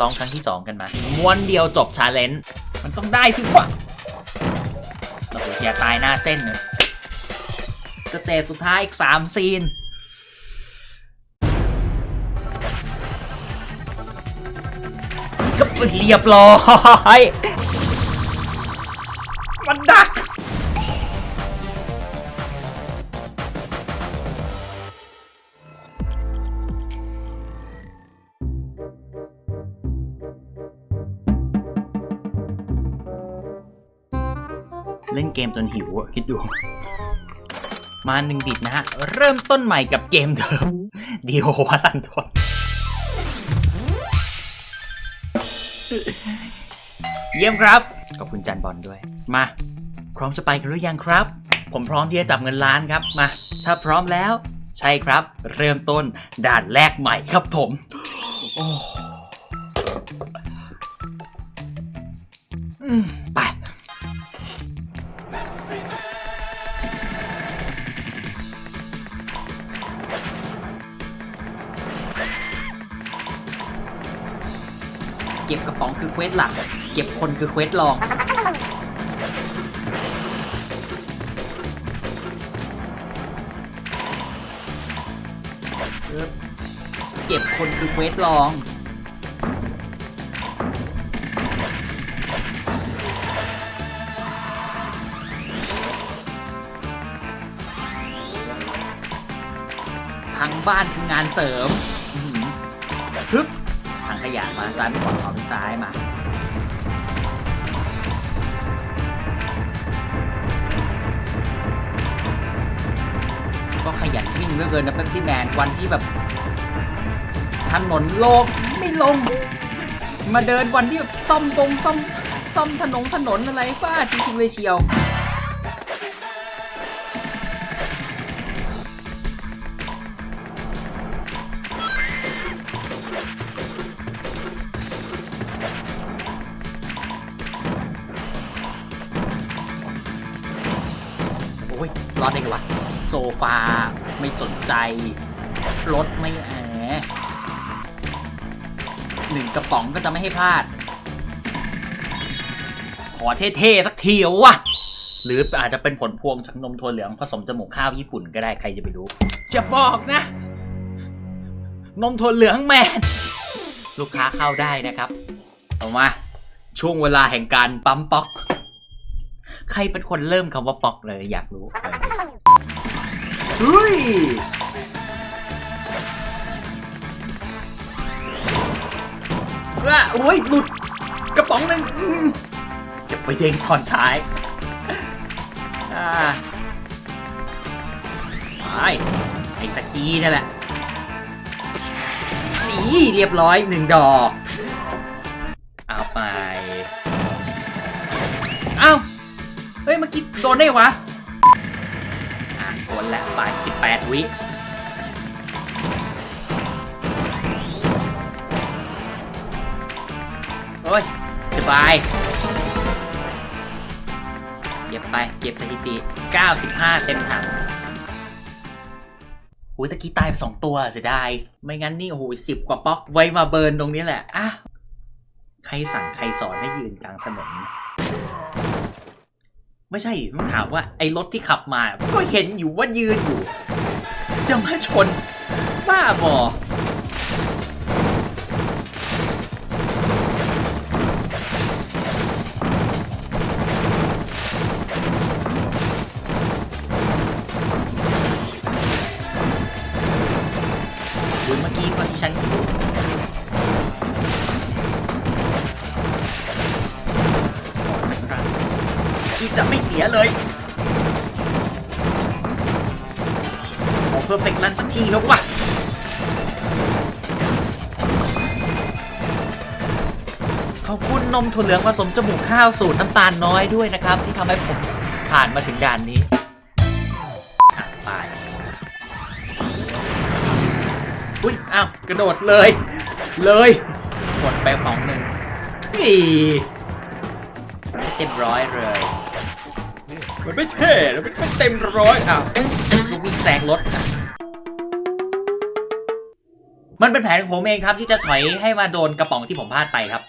ลองครั้งที่สองกันมาม้วนเดียวจบชาเลนจ์มันต้องได้สิวะโอ้โหอย่าตายหน้าเส้นเลยสเตจสุดท้ายอีกสามซีน ก็เรียบร้อย มันไดั มจนหิวคิดดู มาหนึ่งบิดนะฮะ เริ่มต้นใหม่กับเกมเดิมดีโอวาลันทอนเยี่ยมครับ ขอบคุณจันบอลด้วย มา พร้อมจะไปกันหรือยังครับ ผมพร้อมที่จะจับเงินล้านครับ มา ถ้าพร้อมแล้ว ใช่ครับ เริ่มต้นด่านแรกใหม่ครับผมอืมไป ก็บกระป๋องคือเควสหลัก เก็บคนคือเควสรอง เก็บคนคือเควสรอง พังบ้านคืองานเสริมฮึบ ขยะมาซ้ายขวาขวาไปซ้ายมาก็ขยันวิ่งเหลือเกินนะเป็นที่แมนวันที่แบบถนนโลกไม่ลง มาเดินวันที่แบบซ่อมตรงซ่อมซ่อมถนนถนนอะไรบ้าจริงๆเลยเชียว รอดได้ไงวะ โซฟาไม่สนใจ รถไม่แอหนึ่งกระป๋องก็จะไม่ให้พลาด ขอเท่ๆ สักทีวะหรืออาจจะเป็นผลพวงจากนมถั่วเหลืองผสมจมูกข้าวญี่ปุ่นก็ได้ใครจะไปรู้ จะบอกนะ นมถั่วเหลืองแมนลูกค้าเข้าได้นะครับ เอามา ช่วงเวลาแห่งการปั๊มป๊อก ใครเป็นคนเริ่มคำว่าป๊อกเลยอยากรู้ เฮ้ยว่าโอ้ยหลุดกระป๋องหนึ่งอืมเก็บไปเด้งตอนท้ายอ่าไอ้ไอ้สกีนั่นแหละนี่เรียบร้อยหนึ่งดอก เอาไป เอ้า เฮ้ยเมื่อกี้โดนได้วะอะ ดนแล้วไป 18 วิโอ้ย สบาย เก็บไป เก็บสถิติ 95 เต็มถังอุ้ยตะกี้ตายไปสองตัวเสียดาย ไม่งั้นนี่โอ้โหสิบกว่าป๊อกไว้มาเบิร์นตรงนี้แหละ อะ ใครสั่งใครสอนให้ยืนกลางถนน ไม่ใช่ต้องถามว่าไอ้รถที่ขับมา ก็เห็นอยู่ว่ายืนอยู่ จะมาชน บ้าบอ เพอร์เฟกต์รันสักทีแล้ววะขอบคุณนมถั่วเหลืองผสมจมูกข้าวสูตรน้ำตาลน้อยด้วยนะครับ ที่ทำให้ผมผ่านมาถึงด่านนี้ไปอุ้ยอ้าวกระโดดเลย เลยกดไปของหนึ่งนี่ไม่เต็มร้อยเลยมันไม่เท่แล้วมันไม่เต็มร้อยอ้าวก็วิ่งแซงรถอะ มันเป็นแผนของผมเองครับ ที่จะถอยให้มาโดนกระป๋องที่ผมพลาดไปครับ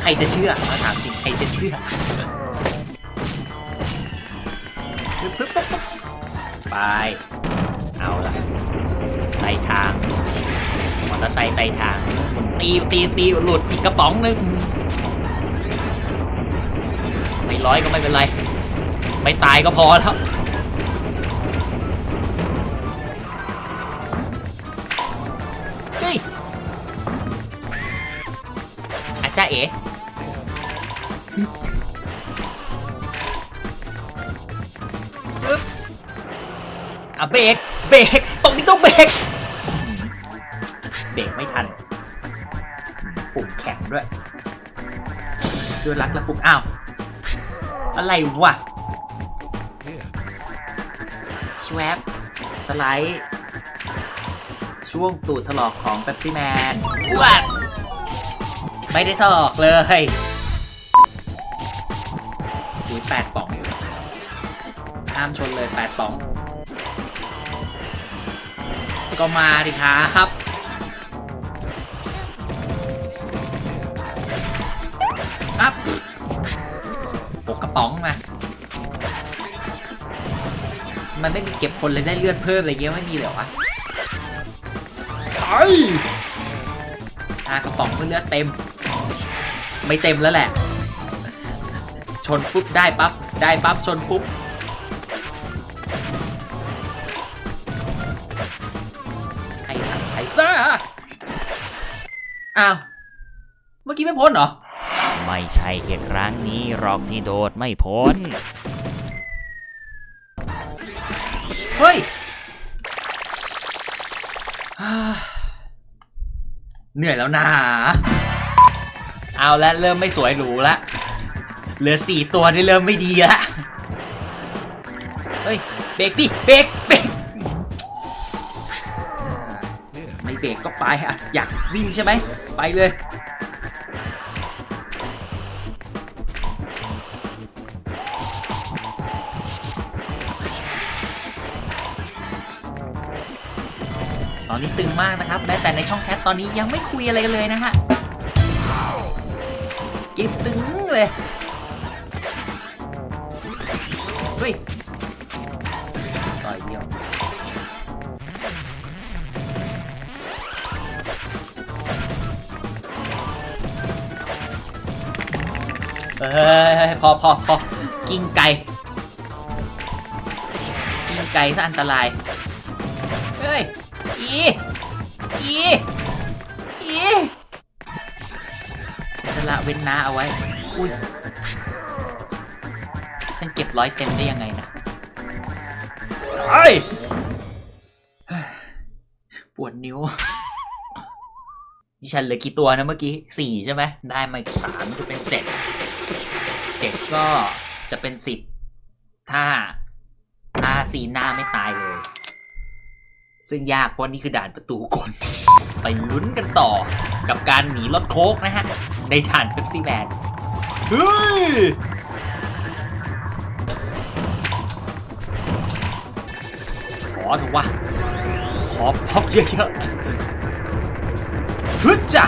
ใครจะเชื่อมาถามจริงใครจะเชื่อไป เอาละไต่ทางมอเตอร์ไซค์ไต่ทางตีตีตีหลุดอีกกระป๋องนึงไม่ร้อยก็ไม่เป็นไร ไม่ตายก็พอแล้ว จารย์เอ๋ปึ๊บอะเบรกเบรกตรงนี้ต้องเบรกเบรกไม่ทันปุ่มแข็งด้วยด้วยรักและปุ่มอ้าว อะไรวะชวบสไลด์ ช่วงตูดถลอกของเ e ปซี่แมนว้า ไม่ได้ถลอกเลยอุ้ยแปดป๋องห้ามชนเลยแปดป๋อง ก็มาดิครับครับหกกระป๋องมามันไม่มีเก็บคนเลยได้เลือดเพิ่มอะไรเงี้ยไม่มีเลยเหรอวะไอ้ห้ากระป๋องเพื่อเลือดเต็ม ไม่เต็มแล้วแหละ ชนปุ๊บได้ปั๊บได้ปั๊บชนปุ๊บใครสั่งใครซ่าอ้าว เมื่อกี้ไม่พ้นเหรอ ไม่ใช่แค่ครั้งนี้หรอกที่โดดไม่พ้น เฮ้ย เหนื่อยแล้วนะ เอาละเริ่มไม่สวยหรูละ เหลือสี่ตัวนี่เริ่มไม่ดีละเฮ้ยเบรกดิเบรกเบรกไม่เบรกก็ไปอะอยากวิ่งใช่ไหมไปเลยตอนนี้ตึงมากนะครับแม้แต่ในช่องแชทตอนนี้ยังไม่คุยอะไรกันเลยนะฮะ กมตึงเลยเฮ้ยต่อยเดียวเฮ้ยพอพอพอกิ้งไก่กิ้งไก่ซะอันตราย เฮ้ย อี อี อี เว้นน้าเอาไว้ อุ้ย ฉันเก็บร้อยเต็มได้ยังไงนะไอ้ปวดนิ้ว ดิฉันเหลือกี่ตัวนะเมื่อกี้สี่ใช่ไหม ได้มาอีกสามก็เป็นเจ็ด เจ็ดก็จะเป็นสิบ ถ้า ถ้าสีหน้าไม่ตายเลย ซึ่งยากเพราะนี่คือด่านประตูกลไปลุ้นกันต่อกับการหนีรถโคกนะฮะ ในด่านเ e ปซี่แมนเฮ้ยขอเถอะวะขอพับเยอะๆฮึดจ้ะ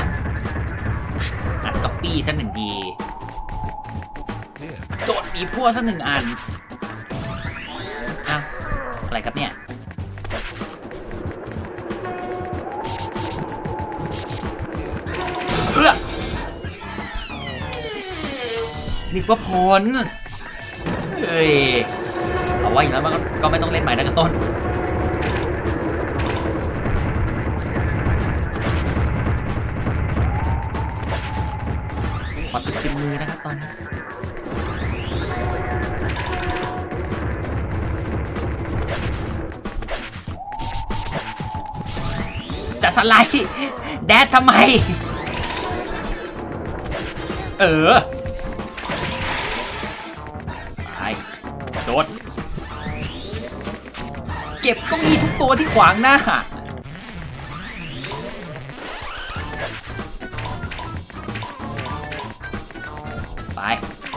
อัดก๊อปปี้สักหนึ่งทีโดดหนีพัวสักหนึ่งอันอ้าวอะไรครับเนี่ย นึกว่าพลเฮ้ยเอาไว้อย่างนั้นมันก็ก็ไม่ต้องเล่นใหม่นะกระต้นขอติดติดมือนะครับตอนนี้จะสไลด์แดดทำไม เออ ตัวที่ขวางหน้า ไป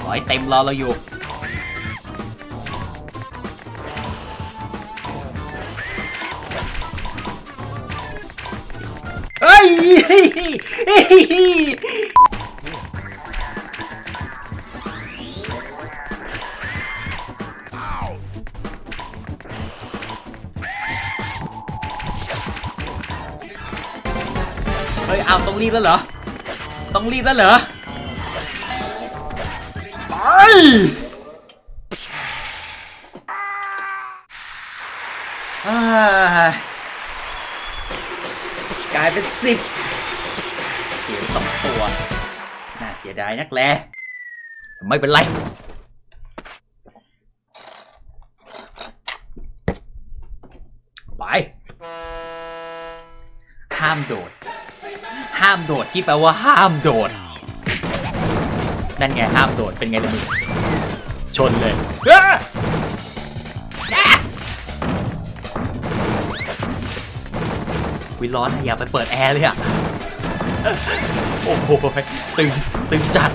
รอยเต็มรอเราอยู่ดเรีบแล้วเหรอ ต้องรีบแล้วเหรอ ไป กลายเป็นสิบเสียสองตัว น่าเสียดายนักแลไม่เป็นไรไปห้ามโดด ห้ามโดดที่แปลว่าห้ามโดด นั่นไงห้ามโดดเป็นไงล่ะมึงชนเลยวิร้อนอะอย่าไปเปิดแอร์เลยอะ โอ้โหตึงตึงจัด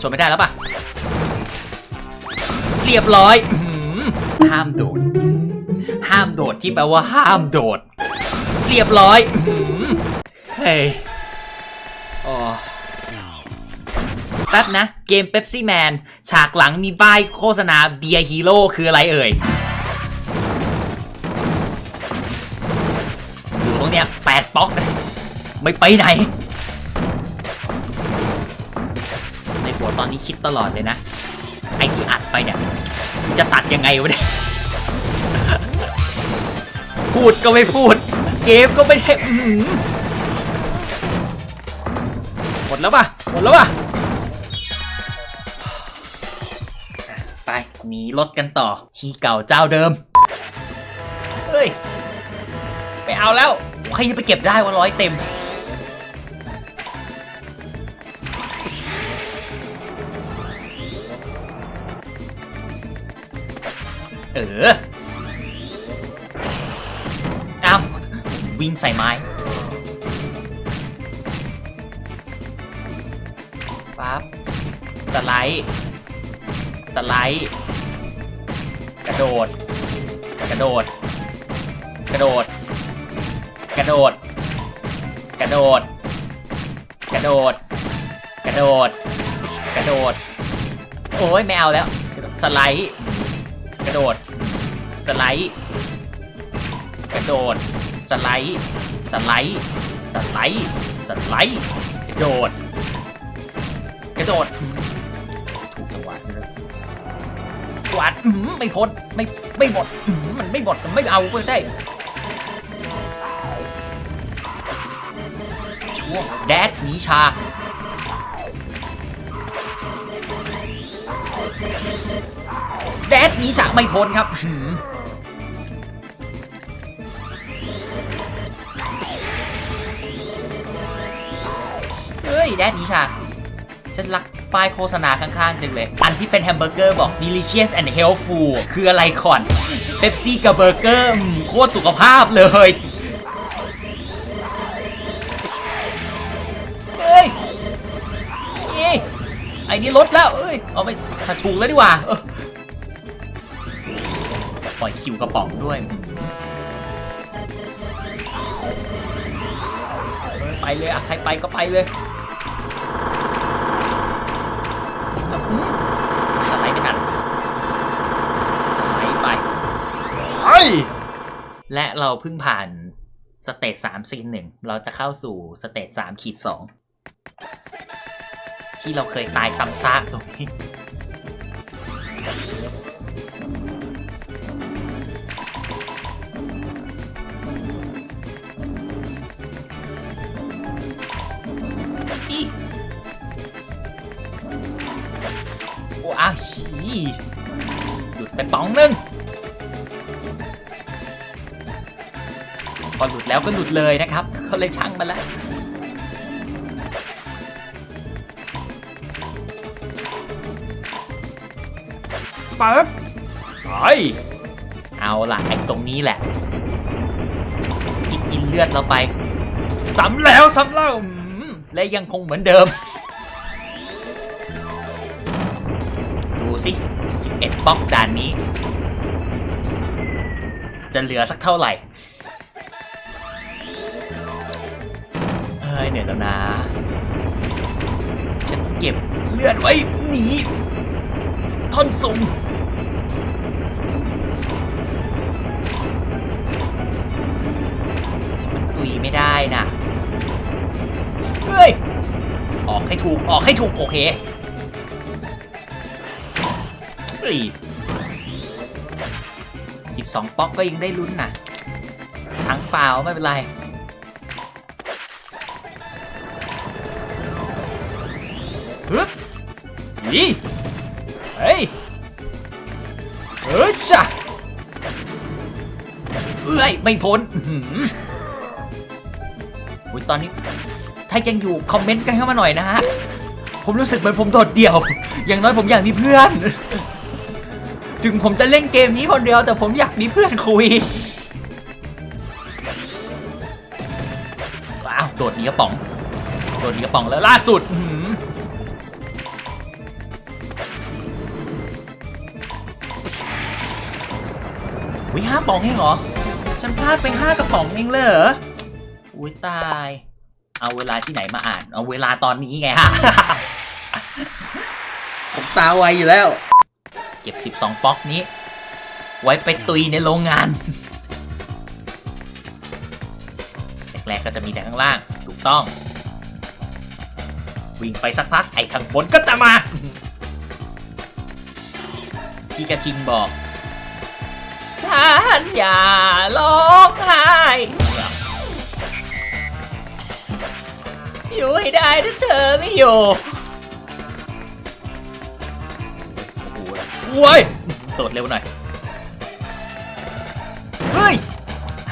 ชนไม่ได้แล้วป่ะ เรียบร้อยห้ามโดด ห้ามโดดที่แปลว่าห้ามโดด เรียบร้อยเฮ้ยโอ้แป๊บนะ เกม Pepsi Man ฉากหลังมีป้ายโฆษณาเบียร์ฮีโร่คืออะไรเอ่ยอยู่ตรงเนี้ยแปดป๊อกเลยไม่ไปไหน ในหัวตอนนี้คิดตลอดเลยนะ ไอที่อัดไปเนี่ย จะตัดยังไงวะเนี่ย พูดก็ไม่พูด เกมก็ไม่ได้หือหมดแล้วป่ะ หมดแล้วป่ะ ไปหนีรถกันต่อ ที่เก่าเจ้าเดิม เฮ้ยไม่เอาแล้ว ใครจะไปเก็บได้ว่าร้อยเต็มเอออ้ วิ่งใส่ไม้ปั๊บสไลด์ สไลด์ กระโดด กระโดด กระโดด กระโดด กระโดด กระโดด กระโดด กระโดด โอ้ยไม่เอาแล้ว สไลด์ กระโดด สไลด์ กระโดด สไลด์สไลด์สไลด์สไลด์กระโดด กระโดด ถูกจังหวะเลยกวาดอื้อหือไม่พ้นไม่ไม่หมดอื้อหือมันไม่หมดมันไม่เอาก็ได้ช่วงแดดหนีชาแดดหนีฉาไม่พ้นครับ ยแดดนีฉาฉันรักป้ายโฆษณาข้างๆจังเลย อันที่เป็นแฮมเบอร์เกอร์บอก delicious and healthful คืออะไรก่อนเ e ปซี่กับเบอร์เกอร์โคตรสุขภาพเลย เฮ้ยเอ้ยไอ้นี่ลดแล้ว เอ้ย เอาไปถ้าถูกแล้วดีกว่าปล่อยคิวกระป๋องด้วย ไปเลยอะใครไปก็ไปเลย สไลด์ไม่ทันสไลด์ไปไปและเราเพิ่งผ่านสเตจสามซีนหนึ่งเราจะเข้าสู่สเตจสามขีดสองที่เราเคยตายซ้ำซากตรงนี้ อ้อ้าวฉีหลุดไปป๋องหนึงพอหลุดแล้วก็หลุดเลยนะครับเขาเลยช่างมาแล้วปั๊บไปเอาล่ะไอ้ตรงนี้แหละกินกินเลือดเราไปซ้ำแล้วซ้ำเล่าอืมและยังคงเหมือนเดิม บล็อกด่านนี้ จะเหลือสักเท่าไหร่เฮ้ยเหนี่อยแล้วนะฉันเก็บเลือดไว้หนีท่อนสูงมันตุยไม่ได้นะเฮ้ย ออกให้ถูกออกให้ถูกโอเค ยสิบสองป๊อกก็ยังได้ลุ้นนะทั้งเปล่าไม่เป็นไร ฮึบนี่เฮ้ยเฮ้ยจ้ะเอ้ย ไม่พ้นอื้อหืออุ๊ยตอนนี้ ถ้ายังอยู่ คอมเมนต์กันเข้ามาหน่อยนะฮะ ผมรู้สึกเหมือนผมโดดเดี่ยว อย่างน้อยผมอยากมีเพื่อน ถึงผมจะเล่นเกมนี้คนเดียว แต่ผมอยากมีเพื่อนคุย ว้าว โดดหนีกระป๋อง โดดหนีกระป๋องแล้วล่าสุดอือหือวิห้าป๋องเองเหรอ ฉันพลาดไปห้ากระป๋องเองเลยเหรอ อุ้ยตาย เอาเวลาที่ไหนมาอ่าน เอาเวลาตอนนี้ไงฮะ ผมตาไวอยู่แล้ว เก็บ 12ป๊อกนี้ ไว้ไปตุยในโรงงานแรกๆก็จะมีแต่ข้างล่างถูกต้อง วิ่งไปสักพักไอ้ข้างบนก็จะมา พี่กระทิงบอก ฉันอย่าร้องไห้อยู่ให้ได้ถ้าเธอไม่อยู่ ว้ยโดดเร็วหน่อย เฮ้ย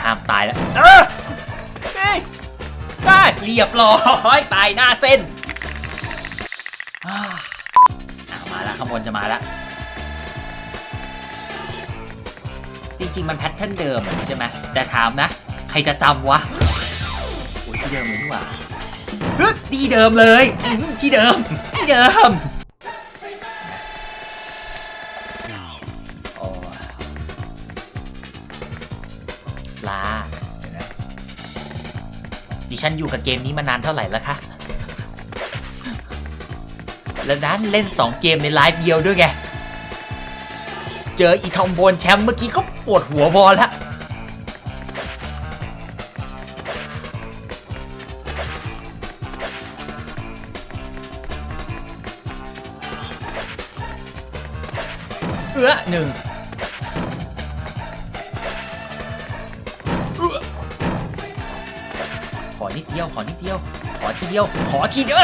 ห้ามตายแล้วเออเฮ้ยได้เรียบร้อยตายหน้าเส้นอ่ามาแล้วข้างบนจะมาแล้ว จริงๆ มันแพทเทิร์นเดิมใช่ไหมแต่ถามนะ ใครจะจำวะโอ้ยที่เดิมเลยนี่หว่าฮึบที่เดิมเลยอื้อที่เดิม ที่เดิม ดิฉันอยู่กับเกมนี้มานานเท่าไหร่แล้วคะ แล้วนั้นเล่น 2 เกมในไลฟ์เดียวด้วยไง เจออีทองโบนแชมป์เมื่อกี้ก็ปวดหัวบอลแล้ว เดียว ขอทีเดียว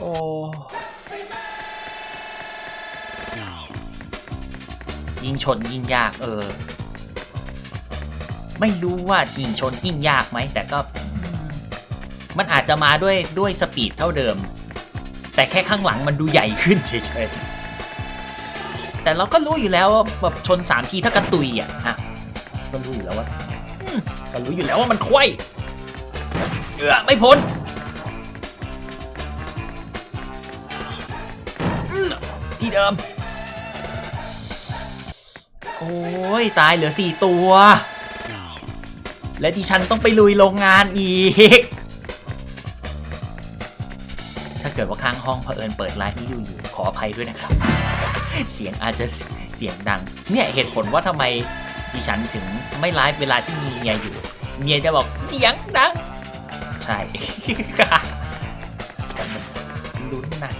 โอ้ยิงชนยิงยากเออ ไม่รู้ว่ายิงชนยิงยากไหม แต่ก็ มันอาจจะมาด้วยด้วยสปีดเท่าเดิม แต่แค่ข้างหลังมันดูใหญ่ขึ้นเฉยๆ แต่เราก็รู้อยู่แล้วว่าแบบชนสามทีถ้ากระตุยอะอะก็รู้อยู่แล้วว่าก็รู้อยู่แล้วว่ามันควย เอือไม่พ้นที่เดิม โอ้ย ตายเหลือสี่ตัว และดิฉันต้องไปลุยโรงงานอีก ถ้าเกิดว่าข้างห้องเผอิญเปิดไลฟ์นี้ดูอยู่ ขออภัยด้วยนะครับ เสียงอาจจะเสียงดัง เนี่ยเหตุผลว่าทำไมดิฉันถึงไม่ไลฟ์เวลาที่มีเมียอยู่ เมียจะบอกเสียงดัง ใช่ ลุ้นนะ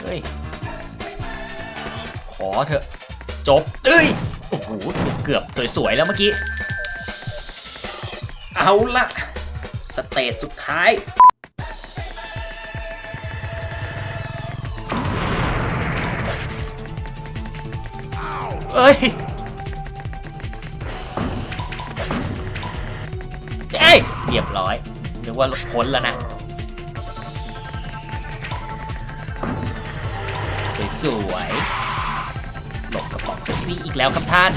เฮ้ย ขอเถอะ จบเอ้ย โอ้โห เกือบสวย ๆ แล้วเมื่อกี้ เอาละ เตจสุดท้ายเอ้ยเอ้ยเรียบร้อยนึกว่าพ้นแล้วนะ สวยๆหลบกระป๋องเป๊ปซี่อีกแล้วครับท่าน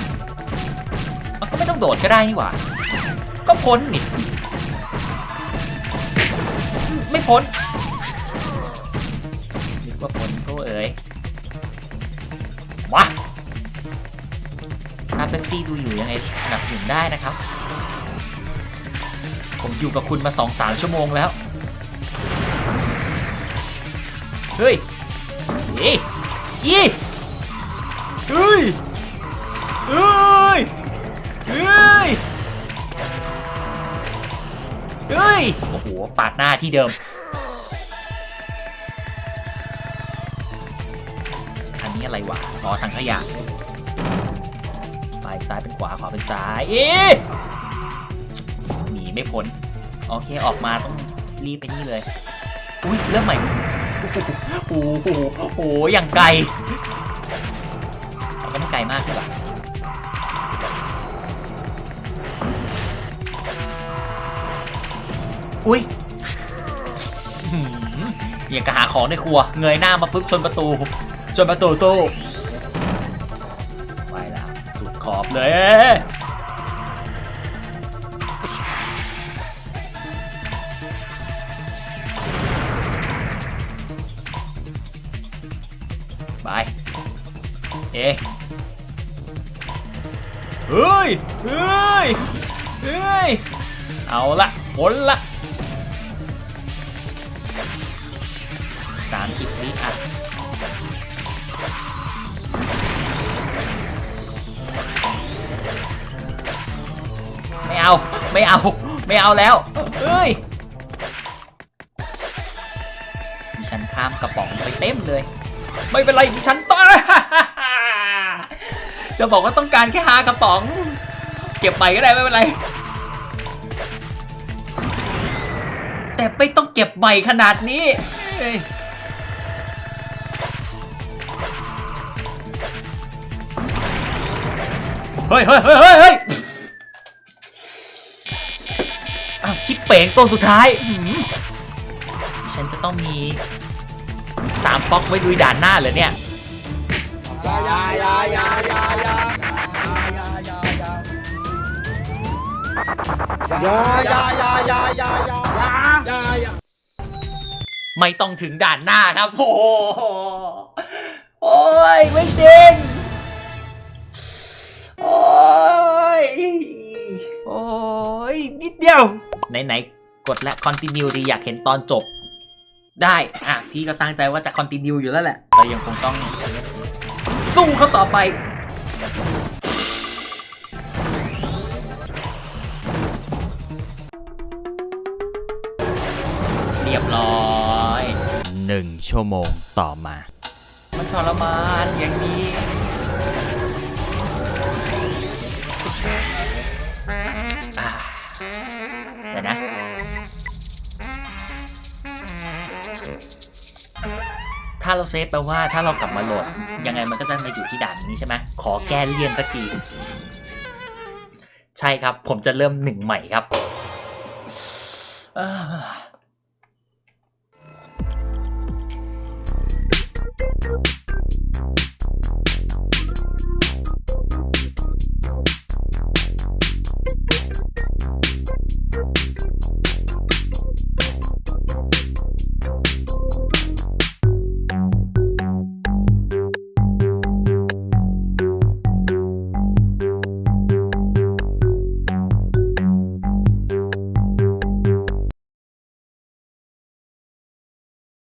มันก็ไม่ต้องโดดก็ได้นี่หว่า ก็พ้นนี่ ไม่พ้นนึกว่าพ้นโธ่เอ๋ยมาถ้าเป็นซี่ดูอยู่ยังไงสนับสนุนได้นะครับ ผมอยู่กับคุณมาสองสามชั่วโมงแล้ว เฮ้ยอีอีเฮ้ยเฮ้ยเฮ้ยเฮ้ย โอ้โห ปาดหน้าที่เดิม อันนี้อะไรวะอ๋อทางขยะไปซ้ายเป็นขวาขวาเป็นซ้ายอ๊ะหนีไม่พ้นโอเคออกมาต้องรีบไปนี่เลยอุ้ยเริ่มใหม่โอ้โหโอ้โหอย่างไกลแต่ก็ไม่ไกลมากใช่ปะอุ้ยอย่างกะหาของในครัว เงยหน้ามาปุ๊บชนประตู ชนประตูตู้ไปแล้วสุดขอบเลยไปเอะเฮ้ยเฮ้ยเฮ้ยเอาละผลละ เอาไม่เอา ไม่เอาแล้วเฮ้ยดิฉันข้ามกระป๋องไปเต็มเลย ไม่เป็นไรดิฉันต้องจะบอกว่าต้องการแค่หากระป๋อง เก็บไปก็ได้ไม่เป็นไร แต่ไม่ต้องเก็บใหม่ขนาดนี้เฮ้ยเฮ้ยเฮ้ยเฮ้ย ชิปเป๋งตัวสุดท้าย ฉันจะต้องมีสามป๊อกไว้ลุยด่านหน้าเหรอเนี่ยไม่ต้องถึงด่านหน้าครับโอ้โหโอ้ยไม่จริงโอ้ยโอ้ยนิดเดียว ไหนๆกดและ continue ดีอยากเห็นตอนจบ ได้ อะ พี่ก็ตั้งใจว่าจะ continue อยู่แล้วแหละเรายังคงต้อง สู้เขาต่อไป เรียบร้อยหนึ่งชั่วโมงต่อมา มันทรมานอย่างนี้ ถ้าเราเซฟแปลว่าถ้าเรากลับมาโหลด ยังไงมันก็จะมาอยู่ที่ด่านนี้ใช่ไหมขอแก้เลี่ยนสักที ใช่ครับ ผมจะเริ่มหนึ่งใหม่ครับ